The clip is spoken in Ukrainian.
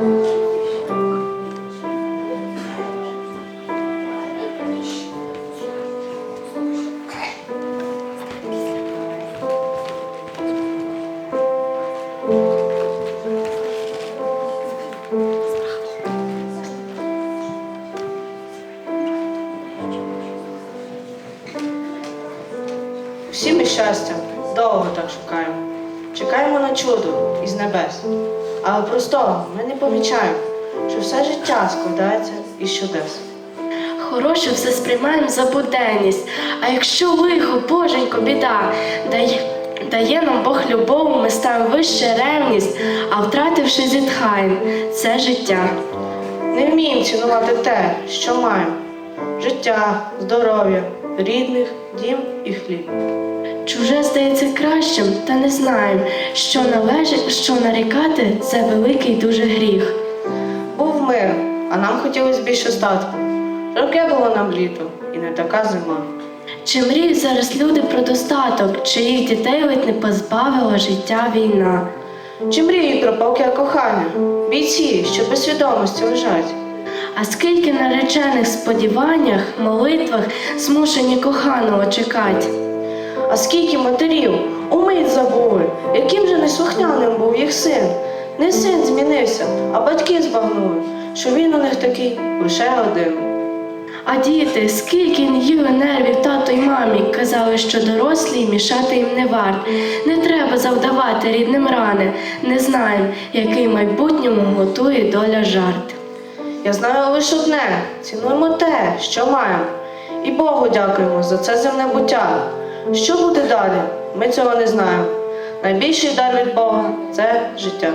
Всі ми щастя довго так шукаємо. Чекаємо на чудо із небес. Але простого ми не помічаємо, що все життя складається із чудес. Хороше все сприймаємо за буденність, а якщо лихо, боженько, біда, дає, дає нам Бог любов, ми ставимо вище ревність, а втративши зітхаєм, це життя. Не вміємо цінувати те, що маємо: життя, здоров'я, рідних, дім і хліб. Чуже здається кращим, та не знаємо, що належить, що нарікати це великий дуже гріх. Був мир, а нам хотілося більше статку. Жарке було нам літо і не така зима. Чи мріють зараз люди про достаток, чи їх дітей ледь не позбавила життя війна? Чи мріють про палке кохання, бійці, що без свідомості лежать? А скільки наречених сподіваннях, молитвах змушені коханого чекать? А скільки матерів умить забули, яким же неслухняним був їх син. Не син змінився, а батьки збагнули, що він у них такий лише один. А діти, скільки їли нервів тато й мамі, казали, що дорослі мішати їм не варт. Не треба завдавати рідним рани, не знаємо, який майбутньому готує доля жарт. Я знаю лише одне: цінуємо те, що маємо, і Богу дякуємо за це земне буття. Що буде далі? Ми цього не знаємо. Найбільший дар від Бога це життя.